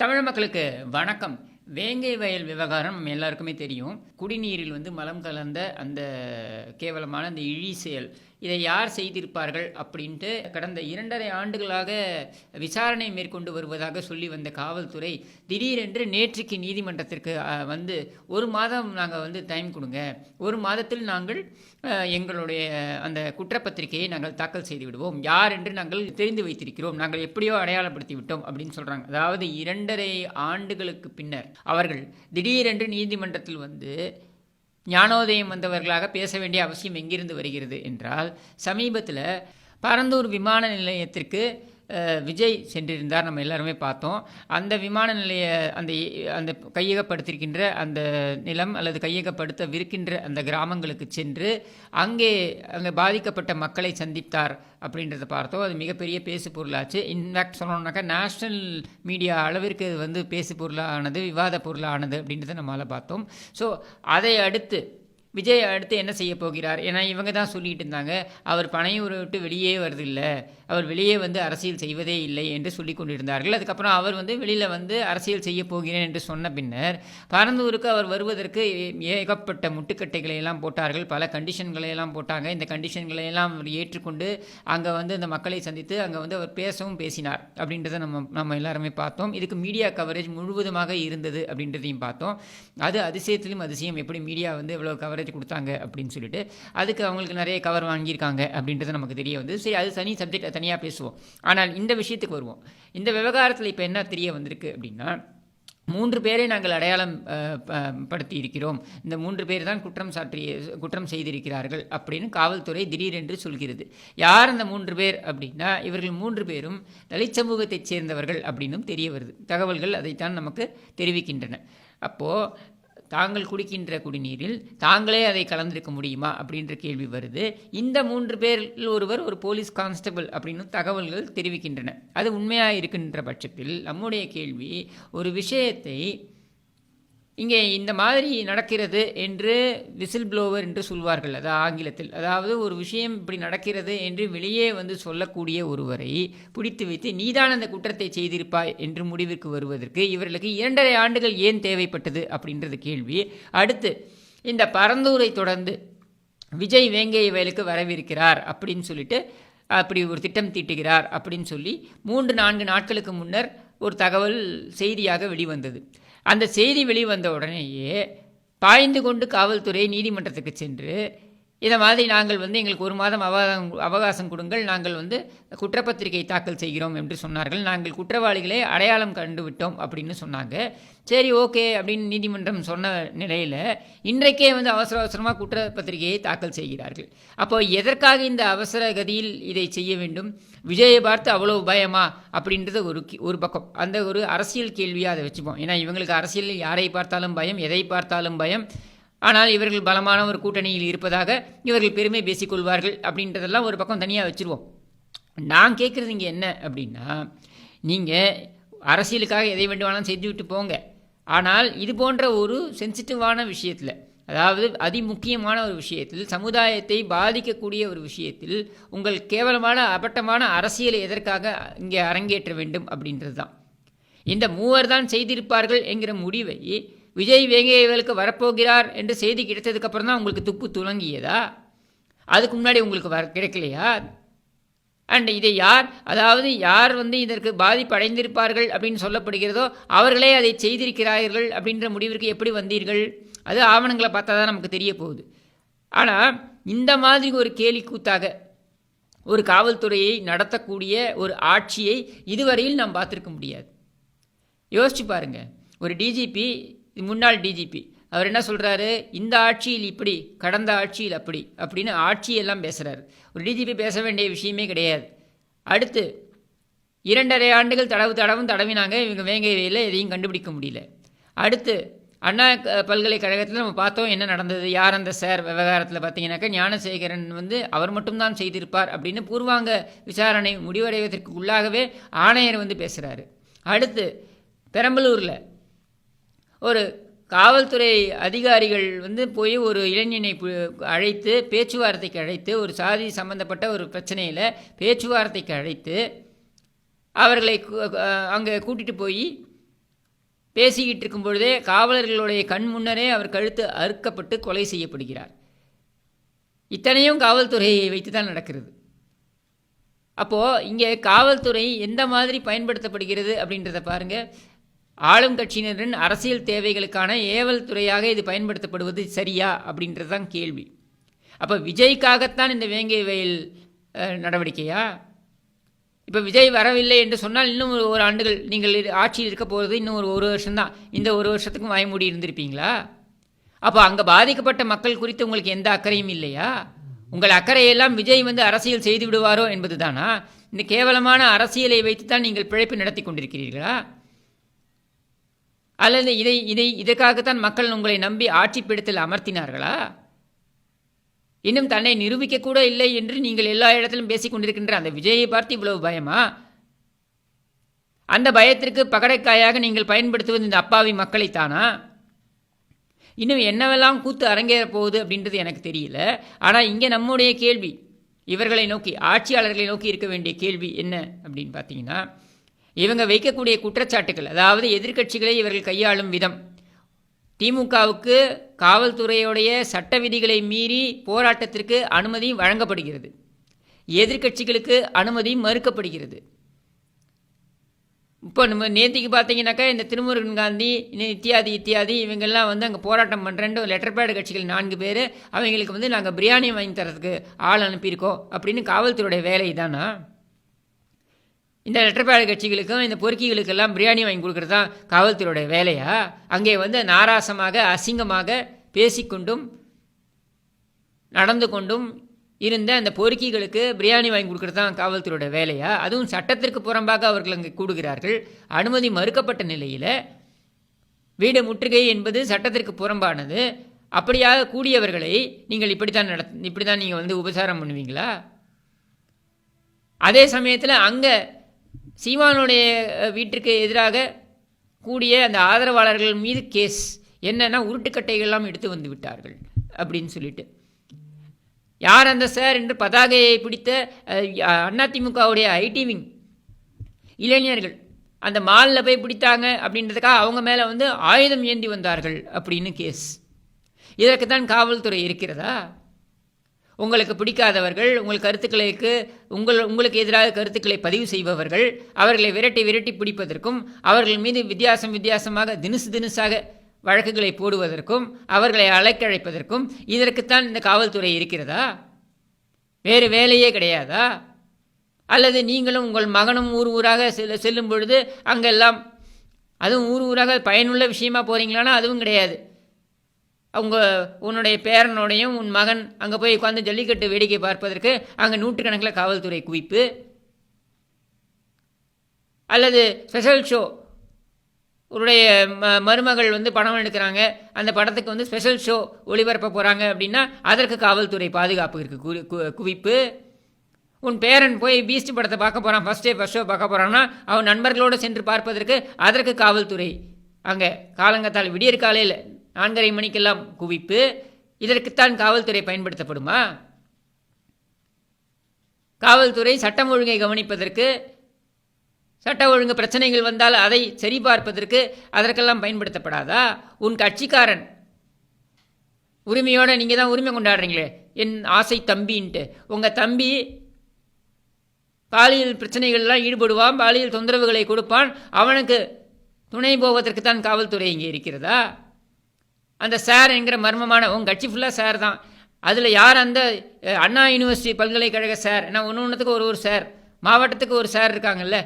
தமிழ் மக்களுக்கு வணக்கம். வேங்கை வயல் விவகாரம் எல்லாருக்குமே தெரியும். குடிநீரில் வந்து மலம் கலந்த அந்த கேவலமான அந்த இழி செயல் இதை யார் செய்திருப்பார்கள் அப்படின்ட்டு கடந்த இரண்டரை ஆண்டுகளாக விசாரணை மேற்கொண்டு வருவதாக சொல்லி வந்த காவல்துறை திடீரென்று நேற்றுக்கு நீதிமன்றத்திற்கு வந்து ஒரு மாதம் நாங்கள் வந்து டைம் கொடுங்க ஒரு மாதத்தில் நாங்கள் எங்களுடைய அந்த குற்றப்பத்திரிகையை நாங்கள் தாக்கல் செய்து விடுவோம். யார் என்று நாங்கள் தெரிந்து வைத்திருக்கிறோம். நாங்கள் எப்படியோ அடையாளப்படுத்தி விட்டோம் அப்படின்னு சொல்கிறாங்க அதாவது இரண்டரை ஆண்டுகளுக்கு பின்னர் அவர்கள் திடீரென்று நீதிமன்றத்தில் வந்து ஞானோதயம் வந்தவர்களாக பேச வேண்டிய அவசியம் எங்கிருந்து வருகிறது என்றால் சமீபத்தில் பரந்தூர் விமான நிலையத்திற்கு விஜய் சென்றிருந்தார். நம்ம எல்லாருமே பார்த்தோம். அந்த விமான நிலைய அந்த அந்த கையகப்படுத்திருக்கின்ற அந்த நிலம் அல்லது கையகப்படுத்தவிருக்கின்ற அந்த கிராமங்களுக்கு சென்று அங்கே அங்கே பாதிக்கப்பட்ட மக்களை சந்தித்தார் அப்படின்றத பார்த்தோம். அது மிகப்பெரிய பேசு பொருளாச்சு. இன்ஃபேக்ட் சொல்லணும்னாக்கா நேஷ்னல் மீடியா அளவிற்கு அது வந்து பேசு பொருளானது விவாத பொருளானது அப்படின்றத நம்மளால் பார்த்தோம். ஸோ அதை அடுத்து விஜய் அடுத்து என்ன செய்ய போகிறார்? ஏன்னா இவங்க தான் சொல்லிட்டு இருந்தாங்க. அவர் பனையூரை விட்டு வெளியே வருதில்லை அவர் வெளியே வந்து அரசியல் செய்வதே இல்லை என்று சொல்லி கொண்டிருந்தார்கள். அதுக்கப்புறம் அவர் வந்து வெளியில் வந்து அரசியல் செய்ய போகிறேன் என்று சொன்ன பின்னர் பரந்தூருக்கு அவர் வருவதற்கு ஏகப்பட்ட முட்டுக்கட்டைகளை எல்லாம் போட்டார்கள். பல கண்டிஷன்களை எல்லாம் போட்டாங்க. இந்த கண்டிஷன்களை எல்லாம் அவர் ஏற்றுக்கொண்டு அங்கே வந்து இந்த மக்களை சந்தித்து அங்கே வந்து அவர் பேசவும் பேசினார் அப்படின்றத நம்ம நம்ம எல்லாருமே பார்த்தோம். இதுக்கு மீடியா கவரேஜ் முழுவதுமாக இருந்தது அப்படின்றதையும் பார்த்தோம். அது அதிசயத்திலும் அதிசயம். எப்படி மீடியா வந்து எவ்வளோ கவரேஜ் கொடுத்தாங்க அப்படின்னு சொல்லிட்டு அதுக்கு அவங்களுக்கு நிறைய கவர் வாங்கியிருக்காங்க அப்படின்றது நமக்கு தெரிய வந்து சரி அது தனி சப்ஜெக்ட் தனியாக பேசுவோம். ஆனால் இந்த விஷயத்துக்கு வருவோம். இந்த விவகாரத்தில் இப்போ என்ன தெரிய வந்திருக்கு அப்படின்னா மூன்று பேரை நாங்கள் அடையாளம் ப- படுத்தி இருக்கிறோம். இந்த மூன்று பேர் தான் குற்றம் சாற்றி குற்றம் செய்திருக்கிறார்கள் அப்படின்னு காவல்துறை திடீரென்று சொல்கிறது. யார் அந்த மூன்று பேர் அப்படின்னா இவர்கள் மூன்று பேரும் தலித் சமூகத்தைச் சேர்ந்தவர்கள் அப்படின்னும் தெரிய வருது. தகவல்கள் அதைத்தான் நமக்கு தெரிவிக்கின்றன. அப்போது தாங்கள் குடிக்கின்ற குடிநீரில் தாங்களே அதை கலந்திருக்க முடியுமா அப்படின்ற கேள்வி வருது. இந்த மூன்று பேரில் ஒருவர் ஒரு போலீஸ் கான்ஸ்டபிள் அப்படின்னு தகவல்கள் தெரிவிக்கின்றன. அது உண்மையாக இருக்கின்ற பட்சத்தில் நம்முடைய கேள்வி ஒரு விஷயத்தை இங்கே இந்த மாதிரி நடக்கிறது என்று விசில் ப்ளோவர் என்று சொல்வார்கள். அது ஆங்கிலத்தில். அதாவது ஒரு விஷயம் இப்படி நடக்கிறது என்று வெளியே வந்து சொல்லக்கூடிய ஒருவரை பிடித்து வைத்து நீதான் அந்த குற்றத்தை செய்திருப்பாய் என்று முடிவிற்கு வருவதற்கு இவர்களுக்கு இரண்டரை ஆண்டுகள் ஏன் தேவைப்பட்டது அப்படின்றது கேள்வி. அடுத்து இந்த பரந்தூரை தொடர்ந்து விஜய் வேங்கை வயலுக்கு வரவிருக்கிறார் அப்படின்னு சொல்லிட்டு அப்படி ஒரு திட்டம் தீட்டுகிறார் அப்படின்னு சொல்லி மூன்று நான்கு நாட்களுக்கு முன்னர் ஒரு தகவல் செய்தியாக வெளிவந்தது. அந்த செய்தி வெளிவந்த உடனேயே பாய்ந்து கொண்டு காவல்துறை நீதிமன்றத்துக்கு சென்று இதை மாதிரி நாங்கள் வந்து எங்களுக்கு ஒரு மாதம் அவகாசம் அவகாசம் கொடுங்கள். நாங்கள் வந்து குற்றப்பத்திரிகை தாக்கல் செய்கிறோம் என்று சொன்னார்கள். நாங்கள் குற்றவாளிகளை அடையாளம் கண்டுவிட்டோம் அப்படின்னு சொன்னாங்க. சரி ஓகே அப்படின்னு நீதிமன்றம் சொன்ன நிலையில் இன்றைக்கே வந்து அவசர அவசரமாக குற்றப்பத்திரிகையை தாக்கல் செய்கிறார்கள். அப்போ எதற்காக இந்த அவசர கதியில் இதை செய்ய வேண்டும்? விஜயை பார்த்து அவ்வளோ பயமா? அப்படின்றது ஒரு ஒரு பக்கம். அந்த ஒரு அரசியல் கேள்வியாக அதை வச்சுப்போம். ஏன்னா இவங்களுக்கு அரசியலில் யாரை பார்த்தாலும் பயம் எதை பார்த்தாலும் பயம்? ஆனால் இவர்கள் பலமான ஒரு கூட்டணியில் இருப்பதாக இவர்கள் பெருமை பேசிக்கொள்வார்கள் அப்படின்றதெல்லாம் ஒரு பக்கம் தனியாக வச்சுருவோம். நான் கேட்குறது இங்கே என்ன அப்படின்னா நீங்கள் அரசியலுக்காக எதை வேண்டுமானாலும் செஞ்சு விட்டு போங்க. ஆனால் இது போன்ற ஒரு சென்சிட்டிவான விஷயத்தில் அதாவது அதிமுக்கியமான ஒரு விஷயத்தில் சமுதாயத்தை பாதிக்கக்கூடிய ஒரு விஷயத்தில் உங்கள் கேவலமான அபட்டமான அரசியலை எதற்காக இங்கே அரங்கேற்ற வேண்டும் அப்படின்றது தான் இந்த மூவர் தான் செய்திருப்பார்கள் என்கிற முடிவை விஜய் வேங்கையவலுக்கு வரப்போகிறார் என்று செய்தி கிடைத்ததுக்கப்புறம் தான் உங்களுக்கு துப்பு துவங்கியதா அதுக்கு முன்னாடி உங்களுக்கு வர கிடைக்கலையா? அண்ட் இதை யார் அதாவது யார் வந்து இதற்கு பாதிப்பு அடைந்திருப்பார்கள் அப்படின்னு சொல்லப்படுகிறதோ அவர்களே அதை செய்திருக்கிறார்கள் அப்படின்ற முடிவிற்கு எப்படி வந்தீர்கள்? அது ஆவணங்களை பார்த்தா தான் நமக்கு தெரிய போகுது ஆனால் இந்த மாதிரி ஒரு கேலி கூத்தாக ஒரு காவல்துறையை நடத்தக்கூடிய ஒரு ஆட்சியை இதுவரையில் நாம் பார்த்துருக்க முடியாது. யோசிச்சு பாருங்க. ஒரு டிஜிபி முன்னாள் டிஜிபி அவர் என்ன சொல்கிறாரு இந்த ஆட்சியில் இப்படி கடந்த ஆட்சியில் அப்படி அப்படின்னு ஆட்சியெல்லாம் பேசுகிறார் ஒரு டிஜிபி பேச வேண்டிய விஷயமே கிடையாது. அடுத்து இரண்டரை ஆண்டுகள் தடவு தடவும் தடவினாங்க. இவங்க வேங்கையில் எதையும் கண்டுபிடிக்க முடியல. அடுத்து அண்ணா க- பல்கலைக்கழகத்தில் நம்ம பார்த்தோம் என்ன நடந்தது. யார் அந்த சார் விவகாரத்தில் பார்த்தீங்கன்னாக்கா ஞானசேகரன் வந்து அவர் மட்டும்தான் செய்திருப்பார் அப்படின்னு பூர்வாங்க விசாரணை முடிவடைவதற்கு உள்ளாகவே ஆணையர் வந்து பேசுகிறாரு அடுத்து பெரம்பலூரில் ஒரு காவல்துறை அதிகாரிகள் வந்து போய் ஒரு இளைஞனை அழைத்து பேச்சுவார்த்தைக்கு அழைத்து ஒரு சாதி சம்பந்தப்பட்ட ஒரு பிரச்சனையில் பேச்சுவார்த்தைக்கு அழைத்து அவர்களை அங்கே கூட்டிகிட்டு போய் பேசிக்கிட்டு இருக்கும் பொழுதே காவலர்களுடைய கண் முன்னரே அவர் கழுத்து அறுக்கப்பட்டு கொலை செய்யப்படுகிறார். இத்தனையும் காவல்துறையை வைத்து தான் நடக்கிறது. அப்போது இங்கே காவல்துறை எந்த மாதிரி பயன்படுத்தப்படுகிறது அப்படின்றத பாருங்கள் ஆளும் கட்சியினரின் அரசியல் தேவைகளுக்கான ஏவல் துறையாக இது பயன்படுத்தப்படுவது சரியா அப்படின்றது தான் கேள்வி. அப்போ விஜய்க்காகத்தான் இந்த வேங்கை வயல் நடவடிக்கையா? இப்போ விஜய் வரவில்லை என்று சொன்னால் இன்னும் ஒரு ஒரு ஆண்டுகள் நீங்கள் ஆட்சியில் இருக்க போகிறது இன்னும் ஒரு ஒரு வருஷம்தான். இந்த ஒரு வருஷத்துக்கும் வாய்மூடி இருந்திருப்பீங்களா? அப்போ அங்கே பாதிக்கப்பட்ட மக்கள் குறித்து உங்களுக்கு எந்த அக்கறையும் இல்லையா? உங்கள் அக்கறையெல்லாம் விஜய் வந்து அரசியல் செய்து விடுவாரோ என்பது தானா இந்த கேவலமான அரசியலை வைத்து தான் நீங்கள் பிழைப்பு நடத்தி கொண்டிருக்கிறீர்களா? அல்லது இதை இதை இதற்காகத்தான் மக்கள் உங்களை நம்பி ஆட்சி பிடித்தில் அமர்த்தினார்களா? இன்னும் தன்னை நிரூபிக்க கூட இல்லை என்று நீங்கள் எல்லா இடத்திலும் பேசிக் கொண்டிருக்கின்ற அந்த விஜயை பார்த்து இவ்வளவு பயமா? அந்த பயத்திற்கு பகடைக்காயாக நீங்கள் பயன்படுத்துவது இந்த அப்பாவி மக்களைத்தானா? இன்னும் என்னவெல்லாம் கூத்து அரங்கேற போகுது அப்படின்றது எனக்கு தெரியல. ஆனால் இங்கே நம்முடைய கேள்வி இவர்களை நோக்கி ஆட்சியாளர்களை நோக்கி இருக்க வேண்டிய கேள்வி என்ன அப்படின்னு பார்த்தீங்கன்னா இவங்க வைக்கக்கூடிய குற்றச்சாட்டுகள் அதாவது எதிர்க்கட்சிகளை இவர்கள் கையாளும் விதம். திமுகவுக்கு காவல்துறையுடைய சட்ட விதிகளை மீறி போராட்டத்திற்கு அனுமதி வழங்கப்படுகிறது. எதிர்க்கட்சிகளுக்கு அனுமதி மறுக்கப்படுகிறது. இப்போ நம்ம நேத்திக்கு பார்த்தீங்கன்னாக்கா இந்த திருமுருகன் காந்தி இத்தியாதி இத்தியாதி இவங்கெல்லாம் வந்து அங்கே போராட்டம் பண்ணுறேன்னு லெட்டர் பேட் கட்சிகள் நான்கு பேர் அவங்களுக்கு வந்து நாங்கள் பிரியாணி வாங்கி தரதுக்கு ஆள் அனுப்பியிருக்கோம் அப்படின்னு காவல்துறையுடைய வேலை தானா இந்த லெட்டர் கட்சிகளுக்கும் இந்த பொறுக்கிகளுக்கெல்லாம் பிரியாணி வாங்கி கொடுக்குறது தான் காவல்துறையோடைய வேலையா? அங்கே வந்து நாராசமாக அசிங்கமாக பேசிக்கொண்டும் நடந்து கொண்டும் இருந்த அந்த பொறுக்கிகளுக்கு பிரியாணி வாங்கி கொடுக்குறது தான் காவல்துறையோட வேலையா? அதுவும் சட்டத்திற்கு புறம்பாக அவர்கள் அங்கே கூடுகிறார்கள். அனுமதி மறுக்கப்பட்ட நிலையில் வீடு முற்றுகை என்பது சட்டத்திற்கு புறம்பானது. அப்படியாக கூடியவர்களை நீங்கள் இப்படி தான் நட இப்படி தான் நீங்கள் வந்து உபசாரம் பண்ணுவீங்களா? அதே சமயத்தில் அங்கே சீமானுடைய வீட்டிற்கு எதிராக கூடிய அந்த ஆதரவாளர்கள் மீது கேஸ். என்னென்னா உருட்டுக்கட்டைகள்லாம் எடுத்து வந்து விட்டார்கள் அப்படின்னு சொல்லிட்டு. யார் அந்த சார் என்று பதாகையை பிடித்த அதிமுகவுடைய ஐடி விங் இளைஞர்கள் அந்த மாலில் போய் பிடித்தாங்க அப்படின்றதுக்காக அவங்க மேலே வந்து ஆயுதம் ஏந்தி வந்தார்கள் அப்படின்னு கேஸ். இதற்கு தான் காவல்துறை இருக்கிறதா? உங்களுக்கு பிடிக்காதவர்கள் உங்கள் கருத்துக்களுக்கு உங்கள் உங்களுக்கு எதிராக கருத்துக்களை பதிவு செய்பவர்கள் அவர்களை விரட்டி விரட்டி பிடிப்பதற்கும் அவர்கள் மீது வித்தியாசம் வித்தியாசமாக தினுசு தினுசாக வழக்குகளை போடுவதற்கும் அவர்களை அழைக்கழைப்பதற்கும் இதற்குத்தான் இந்த காவல்துறை இருக்கிறதா? வேறு வேலையே கிடையாதா? அல்லது நீங்களும் உங்கள் மகனும் ஊர் ஊராக செல்ல செல்லும் பொழுது அங்கெல்லாம் அதுவும் ஊர் ஊராக பயனுள்ள விஷயமா போகிறீங்களான்னா அதுவும் கிடையாது. அவங்க உன்னுடைய பேரனோடையும் உன் மகன் அங்கே போய் உட்காந்து ஜல்லிக்கட்டு வேடிக்கை பார்ப்பதற்கு அங்கே நூற்றுக்கணக்கில் காவல்துறை குவிப்பு. அல்லது ஸ்பெஷல் ஷோ உன்னுடைய ம மருமகள் வந்து படம் எடுக்கிறாங்க. அந்த படத்துக்கு வந்து ஸ்பெஷல் ஷோ ஒளிபரப்ப போகிறாங்க அப்படின்னா அதற்கு காவல்துறை பாதுகாப்பு இருக்குது கு கு- குவிப்பு. உன் பேரன் போய் பீஸ்ட் படத்தை பார்க்க போகிறான் ஃபஸ்ட் டே ஃபஸ்ட் ஷோ பார்க்க போகிறான்னா அவன் நண்பர்களோடு சென்று பார்ப்பதற்கு அதற்கு காவல்துறை அங்கே காலங்கத்தால் விடியற் காலையில் நான்கரை மணிக்கெல்லாம் குவிப்பு. இதற்குத்தான் காவல்துறை பயன்படுத்தப்படுமா? காவல்துறை சட்டம் ஒழுங்கை கவனிப்பதற்கு சட்ட ஒழுங்கு பிரச்சனைகள் வந்தால் அதை சரிபார்ப்பதற்கு அதற்கெல்லாம் பயன்படுத்தப்படாதா? உன் கட்சிக்காரன் உரிமையோட நீங்கள் தான் உரிமை கொண்டாடுறீங்களே என் ஆசை தம்பின்ட்டு. உங்கள் தம்பி பாலியல் பிரச்சனைகள்லாம் ஈடுபடுவான் பாலியல் தொந்தரவுகளை கொடுப்பான் அவனுக்கு துணை போவதற்கு தான் காவல்துறை இங்கே இருக்கிறதா? அந்த சார் என்கிற மர்மமான உங்கள் கட்சி ஃபுல்லாக சார் தான். அதில் யார் அந்த அண்ணா யூனிவர்சிட்டி பல்கலைக்கழக சார்? ஏன்னா ஒன்று ஒன்றுத்துக்கு ஒரு ஒரு சார். மாவட்டத்துக்கு ஒரு சார் இருக்காங்கல்ல.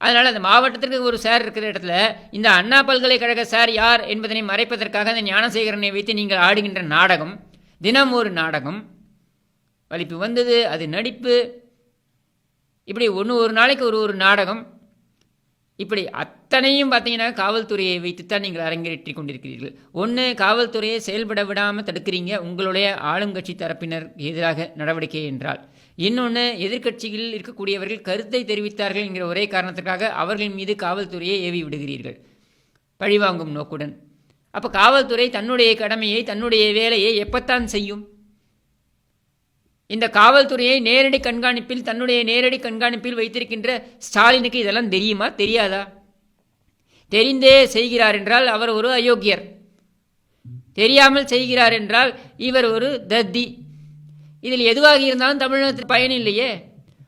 அதனால் அந்த மாவட்டத்திற்கு ஒரு சார் இருக்கிற இடத்துல இந்த அண்ணா பல்கலைக்கழக சார் யார் என்பதனை மறைப்பதற்காக அந்த ஞானசேகரனை வைத்து நீங்கள் ஆடுகின்ற நாடகம் தினம் ஒரு நாடகம். வலிப்பு வந்தது அது நடிப்பு. இப்படி ஒன்று ஒரு நாளைக்கு ஒரு ஒரு நாடகம். இப்படி அத்தனையும் பார்த்தீங்கன்னா காவல்துறையை வைத்துத்தான் நீங்கள் அரங்கேற்றி கொண்டிருக்கிறீர்கள். ஒன்று காவல்துறையை செயல்பட விடாமல் தடுக்கிறீங்க உங்களுடைய ஆளுங்கட்சி தரப்பினர் எதிராக நடவடிக்கை என்றால். இன்னொன்று எதிர்க்கட்சிகளில் இருக்கக்கூடியவர்கள் கருத்தை தெரிவித்தார்கள் என்கிற ஒரே காரணத்திற்காக அவர்கள் மீது காவல்துறையை ஏவி விடுகிறீர்கள். பழிவாங்கும் நோக்குடன். அப்போ காவல்துறை தன்னுடைய கடமையை தன்னுடைய வேலையை எப்பத்தான் செய்யும்? இந்த காவல்துறையை நேரடி கண்காணிப்பில் தன்னுடைய நேரடி கண்காணிப்பில் வைத்திருக்கின்ற ஸ்டாலினுக்கு இதெல்லாம் தெரியுமா? தெரியாதா? தெரிந்தே செய்கிறார் என்றால் அவர் ஒரு அயோக்கியர். தெரியாமல் செய்கிறார் என்றால் இவர் ஒரு தத்தி. இதில் எதுவாக இருந்தாலும் தமிழகத்தில் பயன் இல்லையே.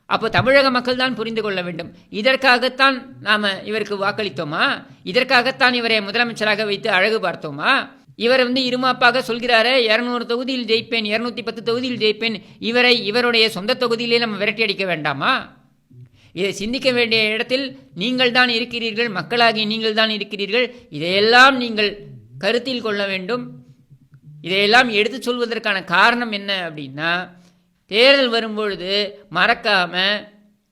அப்போ தமிழக மக்கள் தான் புரிந்து கொள்ள வேண்டும். இதற்காகத்தான் நாம் இவருக்கு வாக்களித்தோமா? இதற்காகத்தான் இவரை முதலமைச்சராக வைத்து அழகு பார்த்தோமா? இவர் வந்து இருமாப்பாக சொல்கிறாரே இரநூறு தொகுதியில் ஜெயிப்பேன் இரநூத்தி பத்து தொகுதியில் ஜெயிப்பேன். இவரை இவருடைய சொந்த தொகுதியிலே நம்ம விரட்டி அடிக்க வேண்டாமா? இதை சிந்திக்க வேண்டிய இடத்தில் நீங்கள் தான் இருக்கிறீர்கள் மக்களாகி நீங்கள் தான் இருக்கிறீர்கள். இதையெல்லாம் நீங்கள் கருத்தில் கொள்ள வேண்டும். இதையெல்லாம் எடுத்துச் சொல்வதற்கான காரணம் என்ன அப்படின்னா தேர்தல் வரும்பொழுது மறக்காம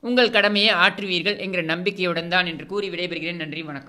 உங்கள் கடமையை ஆற்றுவீர்கள் என்கிற நம்பிக்கையுடன் தான் என்று கூறி விடைபெறுகிறேன். நன்றி வணக்கம்.